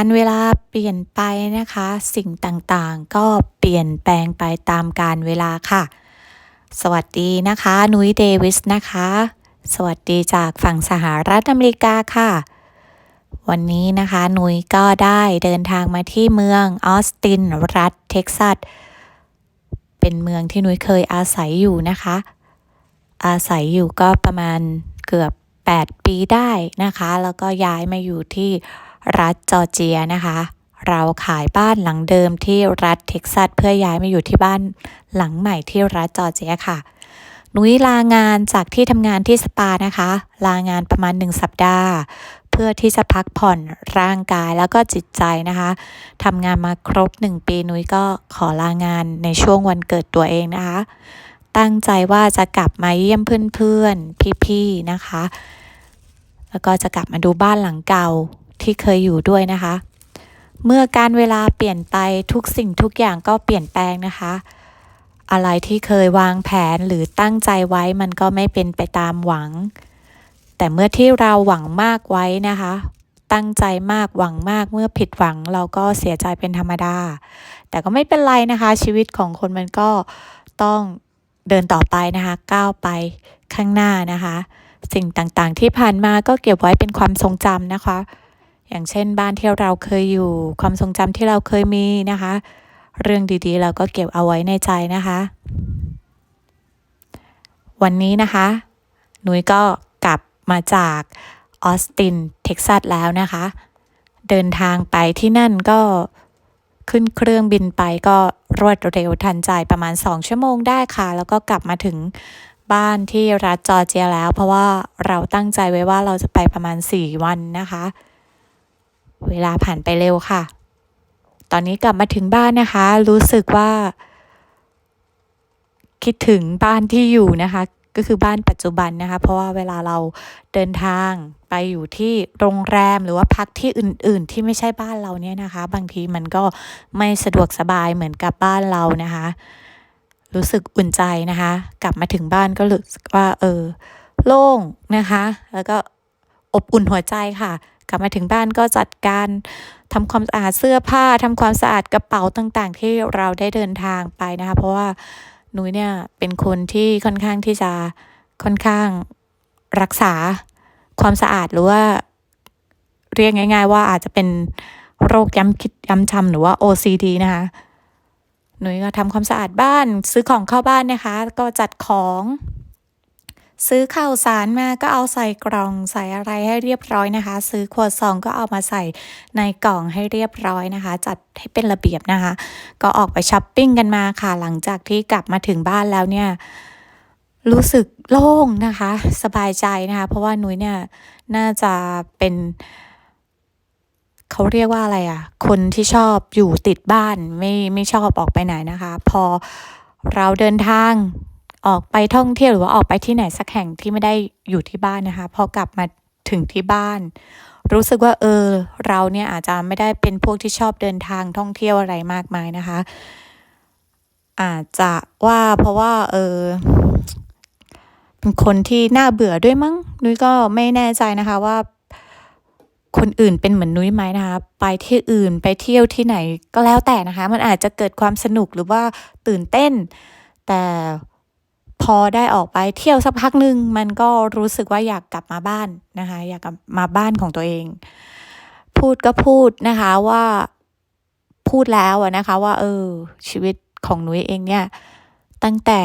การเวลาเปลี่ยนไปนะคะ สิ่งต่างๆ ก็เปลี่ยนแปลงไปตามการเวลาค่ะ สวัสดีนะคะ นุ้ยเดวิสนะคะ สวัสดีจากฝั่งสหรัฐอเมริกาค่ะ วันนี้นะคะนุ้ยก็ได้เดินทางมาที่เมืองออสตินรัฐเท็กซัสเป็นเมืองที่นุ้ยเคยอาศัยอยู่นะคะ อาศัยอยู่ก็ประมาณเกือบ 8 ปีได้นะคะ แล้วก็ย้ายมาอยู่ที่ รัฐจอร์เจียนะคะ เราขายบ้านหลังเดิมที่รัฐเท็กซัสเพื่อย้ายมาอยู่ที่บ้านหลังใหม่ที่รัฐจอร์เจียค่ะนุ้ยลางานจากที่ทำงานที่สปานะคะ ลางานประมาณ 1 สัปดาห์ เพื่อที่จะพักผ่อนร่างกายแล้วก็จิตใจนะคะทำงานมาครบ 1 ปีนุ้ยก็ขอลางานในช่วงวันเกิดตัวเองนะคะ ตั้งใจว่าจะกลับมาเยี่ยมเพื่อนๆ พี่ๆ นะคะ แล้วก็จะกลับมาดูบ้านหลังเก่า ที่เคยอยู่ด้วยนะคะ เมื่อการเวลาเปลี่ยนไปทุกสิ่งทุกอย่างก็เปลี่ยนแปลงนะคะ อะไรที่เคยวางแผนหรือตั้งใจไว้มันก็ไม่เป็นไปตามหวัง แต่เมื่อที่เราหวังมากไว้นะคะ ตั้งใจมากหวังมากเมื่อผิดหวังเราก็เสียใจเป็นธรรมดา แต่ก็ไม่เป็นไรนะคะ ชีวิตของคนมันก็ต้องเดินต่อไปนะคะ ก้าวไปข้างหน้านะคะ สิ่งต่างๆที่ผ่านมาก็เก็บไว้เป็นความทรงจำนะคะ อย่างเช่นบ้านที่เราเคยอยู่ ความทรงจำที่เราเคยมีนะคะ เรื่องดีๆ เราก็เก็บเอาไว้ในใจนะคะ วันนี้นะคะ หนุยก็กลับมาจากออสตินเท็กซัสแล้วนะคะ เดินทางไปที่นั่นก็ขึ้นเครื่องบินไปก็รวดเร็วทันใจประมาณ 2 ชั่วโมงได้ค่ะ แล้วก็กลับมาถึงบ้านที่รัฐจอร์เจียแล้ว เพราะว่าเราตั้งใจไว้ว่าเราจะไปประมาณ 4 วันนะคะ เวลาผ่านไปเร็วค่ะ ตอนนี้กลับมาถึงบ้านนะคะ รู้สึกว่า คิดถึงบ้านที่อยู่นะคะ ก็คือบ้านปัจจุบันนะคะ เพราะว่าเวลาเราเดินทางไปอยู่ที่โรงแรมหรือว่าพักที่อื่น ๆ ที่ไม่ใช่บ้านเราเนี่ยนะคะ บางทีมันก็ไม่สะดวกสบายเหมือนกับบ้านเรานะคะ รู้สึกอุ่นใจนะคะ กลับมาถึงบ้านก็รู้สึกว่า เออ โล่งนะคะ แล้วก็อบอุ่นหัวใจค่ะ กลับมาถึงบ้านก็จัดการทำความสะอาดเสื้อผ้าทำความสะอาดกระเป๋าต่างๆ ที่เราได้เดินทางไปนะคะ เพราะว่านุ้ยเนี่ยเป็นคนที่ค่อนข้างที่จะค่อนข้างรักษาความสะอาดหรือว่าเรียกง่าย ๆ ว่าอาจจะเป็นโรคย้ำคิดย้ำจำหรือว่า OCD นะคะหนุยก็ทำความสะอาดบ้านซื้อของเข้าบ้านนะคะ ก็จัดของ ซื้อข้าวสารมาก็เอาใส่กล่องใส่อะไรให้เรียบร้อยนะคะ ซื้อขวดซองก็เอามาใส่ในกล่องให้เรียบร้อยนะคะ จัดให้เป็นระเบียบนะคะ ก็ออกไปช้อปปิ้งกันมาค่ะ หลังจากที่กลับมาถึงบ้านแล้วเนี่ยรู้สึกโล่งนะคะ สบายใจนะคะ เพราะว่านุ้ยเนี่ยน่าจะเป็นเขาเรียกว่าอะไรอะ คนที่ชอบอยู่ติดบ้านไม่ไม่ชอบออกไปไหนนะคะ พอเราเดินทาง ออกไปท่องเที่ยวหรือว่าออกไปที่ไหนสักแห่งที่ไม่ได้อยู่ที่บ้านนะคะ พอกลับมาถึงที่บ้าน รู้สึกว่าเออ เราเนี่ยอาจจะไม่ได้เป็นพวกที่ชอบเดินทางท่องเที่ยวอะไรมากมายนะคะ อาจจะว่าเพราะว่า เออเป็นคนที่น่าเบื่อด้วยมั้ง นุ้ยก็ไม่แน่ใจนะคะว่า คนอื่นเป็นเหมือนนุ้ยไหมนะคะ ไปที่อื่นไปเที่ยวที่ไหนก็แล้วแต่นะคะ มันอาจจะเกิดความสนุกหรือว่าตื่นเต้น แต่ พอได้ออกไปเที่ยวสักพักหนึ่งมันก็รู้สึกว่าอยากกลับมาบ้านนะคะ อยากกลับมาบ้านของตัวเอง พูดก็พูดนะคะว่าพูดแล้วนะคะ ว่า เออ ชีวิตของหนุ้ยเองเนี่ย ตั้งแต่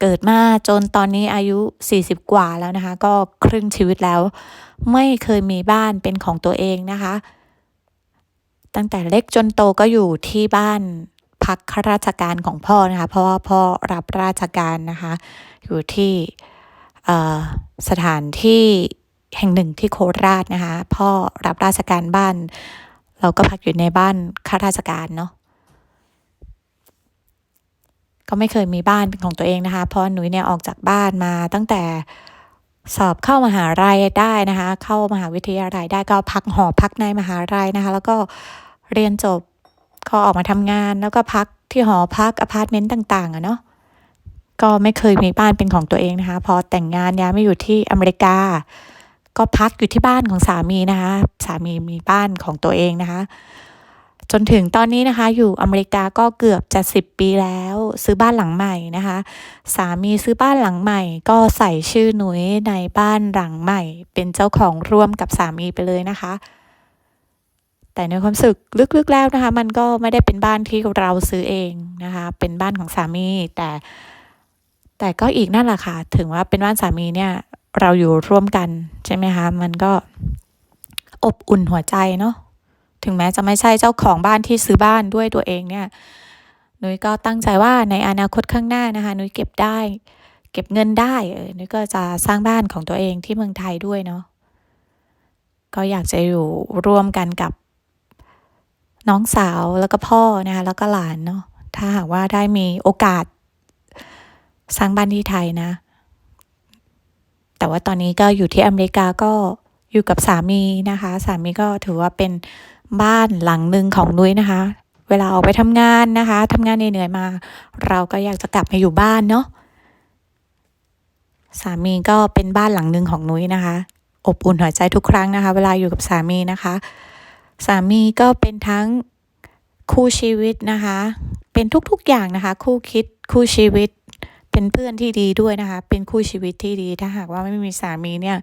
เกิดมาจนตอนนี้อายุ 40 กว่าแล้วนะคะ ก็ครึ่งชีวิตแล้ว ไม่เคยมีบ้านเป็นของตัวเองนะคะ ตั้งแต่เล็กจนโตก็อยู่ที่บ้าน พักข้าราชการของพ่อนะคะเพราะว่าพ่อรับราชการนะคะอยู่ที่สถานที่แห่งหนึ่งที่โคราชนะคะพ่อรับราชการบ้าน เราก็พักอยู่ในบ้านข้าราชการเนาะก็ไม่เคยมีบ้านเป็นของตัวเองนะคะ เพราะหนุ่ยเนี่ยออกจากบ้านมาตั้งแต่สอบเข้ามหาลัยได้นะคะ เข้ามหาวิทยาลัยได้ก็พักหอพักในมหาลัยนะคะ แล้วก็เรียนจบ ก็ออกมาทำงานแล้วก็พักที่หอพักอพาร์ตเมนต์ต่างๆอะเนาะก็ไม่เคยมีบ้านเป็นของตัวเองนะคะ พอแต่งงานย้ายมาอยู่ที่อเมริกา ก็พักอยู่ที่บ้านของสามีนะคะ สามีมีบ้านของตัวเองนะคะ จนถึงตอนนี้นะคะ อยู่อเมริกาก็เกือบจะสิบปีแล้ว ซื้อบ้านหลังใหม่นะคะ สามีซื้อบ้านหลังใหม่ ก็ใส่ชื่อหนุยในบ้านหลังใหม่ เป็นเจ้าของร่วมกับสามีไปเลยนะคะ แต่ในความสึกลึกๆแล้วนะคะ มันก็ไม่ได้เป็นบ้านที่เราซื้อเองนะคะ เป็นบ้านของสามี แต่ แต่ก็อีกนั่นแหละค่ะ ถึงว่าเป็นบ้านสามีเนี่ย เราอยู่ร่วมกันใช่ไหมคะ มันก็อบอุ่นหัวใจเนาะถึงแม้จะไม่ใช่เจ้าของบ้านที่ซื้อบ้านด้วยตัวเองเนี่ยนุ้ยก็ตั้งใจว่าในอนาคตข้างหน้านะคะนุ้ยเก็บได้ เก็บเงินได้เออนุ้ยก็จะสร้างบ้านของตัวเองที่เมืองไทยด้วยเนาะก็อยากจะอยู่ร่วมกันกับ น้องสาวแล้วก็พ่อนะคะแล้วก็หลานเนาะถ้าหากว่าได้มีโอกาสสร้างบ้านที่ไทยนะ แต่ว่าตอนนี้ก็อยู่ที่อเมริกาก็อยู่กับสามีนะคะ สามีก็ถือว่าเป็นบ้านหลังหนึ่งของนุ้ยนะคะ เวลาออกไปทำงานนะคะทำงานเหนื่อยมา เราก็อยากจะกลับมาอยู่บ้านเนาะสามีก็เป็นบ้านหลังหนึ่งของนุ้ยนะคะ อบอุ่นหัวใจทุกครั้งนะคะ เวลาอยู่กับสามีนะคะ สามีก็เป็นทั้งคู่ชีวิตนะคะ เป็นทุกๆอย่างนะคะ คู่คิดคู่ชีวิต เป็นเพื่อนที่ดีด้วยนะคะ เป็นคู่ชีวิตที่ดีถ้าหากว่าไม่มีสามีเนี่ย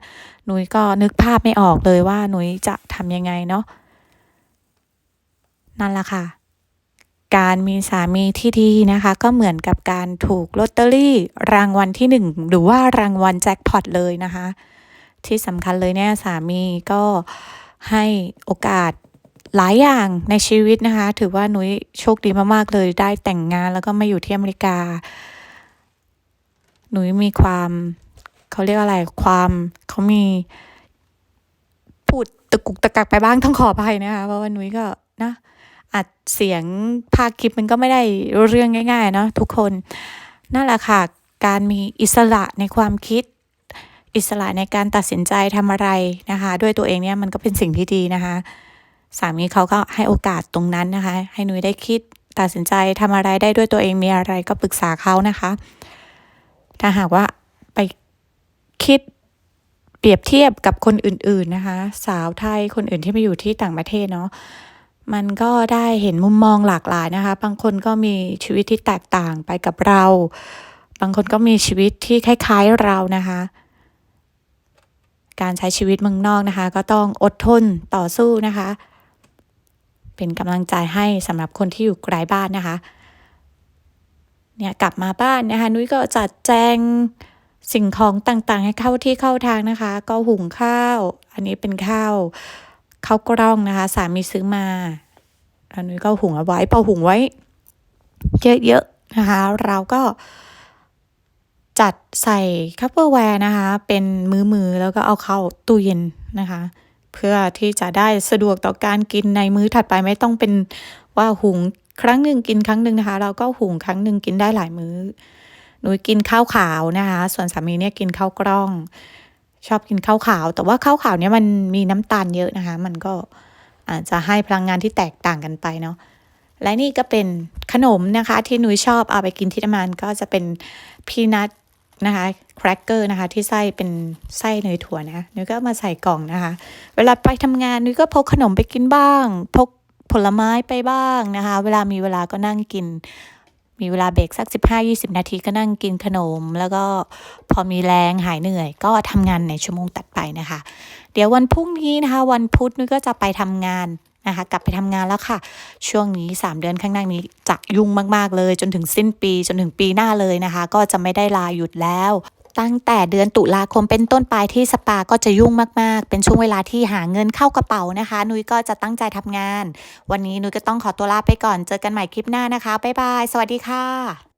หนุยก็นึกภาพไม่ออกเลยว่าหนุยจะทำยังไงเนาะนั่นแหละค่ะการมีสามีที่ดีนะคะ ก็เหมือนกับการถูกลอตเตอรี่รางวัลที่หนึ่งหรือว่ารางวัลแจ็คพอตเลยนะคะ ที่สำคัญเลยเนี่ยสามีก็ ให้โอกาสหลายอย่างในชีวิตนะคะ ถือว่านุ้ยโชคดีมากๆเลยได้แต่งงานแล้วก็มาอยู่ที่อเมริกา หนุ้ยมีความเขาเรียกอะไรความเขามีพูดตะกุกตะกักไปบ้างต้องขออภัยนะคะเพราะว่านุ้ยก็นะอัดเสียงภาคคลิปมันก็ไม่ได้เรื่องง่ายๆเนาะทุกคนนั่นแหละค่ะ การมีอิสระในความคิด อิสระในการตัดสินใจทำอะไรนะคะ ด้วยตัวเองเนี่ยมันก็เป็นสิ่งที่ดีนะคะ สามีเขาก็ให้โอกาสตรงนั้นนะคะ ให้นุ้ยได้คิดตัดสินใจทำอะไรได้ด้วยตัวเองมีอะไรก็ปรึกษาเขานะคะ ถ้าหากว่าไปคิดเปรียบเทียบกับคนอื่น ๆนะคะ สาวไทยคนอื่นที่มาอยู่ที่ต่างประเทศเนาะมันก็ได้เห็นมุมมองหลากหลายนะคะ บางคนก็มีชีวิตที่แตกต่างไปกับเรา บางคนก็มีชีวิตที่คล้าย ๆเรานะคะ การใช้ชีวิตเมืองนอกนะคะ ก็ต้องอดทนต่อสู้นะคะ เป็นกำลังใจให้สำหรับคนที่อยู่ไกลบ้านนะคะเนี่ยกลับมาบ้านนะคะ นุ้ยก็จัดแจงสิ่งของต่างๆ ให้เข้าที่เข้าทางนะคะ ก็หุงข้าว อันนี้เป็นข้าวข้าวกล้องนะคะ สามีซื้อมาอันนี้ก็หุงเอาไว้พอหุงไว้เยอะๆนะคะ เราก็ จัดใส่คัพเปอร์แวร์นะคะ เป็นมือๆแล้วก็เอาเข้าตู้เย็นนะคะ เพื่อที่จะได้สะดวกต่อการกินในมื้อถัดไปไม่ต้องเป็นว่าหุงครั้งหนึ่งกินครั้งหนึ่งนะคะ เราก็หุงครั้งหนึ่งกินได้หลายมื้อหนูกินข้าวขาวนะคะ ส่วนสามีเนี่ยกินข้าวกล้อง ชอบกินข้าวขาว แต่ว่าข้าวขาวเนี่ยมันมีน้ำตาลเยอะนะคะ มันก็อาจจะให้พลังงานที่แตกต่างกันไปเนาะและนี่ก็เป็นขนมนะคะ ที่หนูชอบเอาไปกินที่ทำงานก็จะเป็นพีนัท นะคะแครกเกอร์นะคะที่ไส้เป็นไส้เนยถั่วนะนุ้ยก็มาใส่กล่องนะคะ เวลาไปทำงานนุ้ยก็พกขนมไปกินบ้าง พกผลไม้ไปบ้างนะคะ เวลามีเวลาก็นั่งกิน มีเวลาเบรกสัก 15-20 นาทีก็นั่งกินขนม แล้วก็พอมีแรงหายเหนื่อย ก็ทำงานในชั่วโมงตัดไปนะคะ เดี๋ยววันพรุ่งนี้นะคะ วันพุธนุ้ยก็จะไปทำงาน นะคะกลับไปทำงานแล้วค่ะ ช่วงนี้ 3 เดือนข้างหน้านี้จะยุ่งมากๆเลย จนถึงสิ้นปีจนถึงปีหน้าเลยนะคะ ก็จะไม่ได้ลาหยุดแล้วตั้งแต่เดือนตุลาคมเป็นต้นไปที่สปาก็จะยุ่งมาก ๆ เป็นช่วงเวลาที่หาเงินเข้ากระเป๋านะคะ นุ้ยก็จะตั้งใจทำงาน วันนี้นุ้ยก็ต้องขอตัวลาไปก่อน เจอกันใหม่คลิปหน้านะคะ บ๊ายบาย สวัสดีค่ะ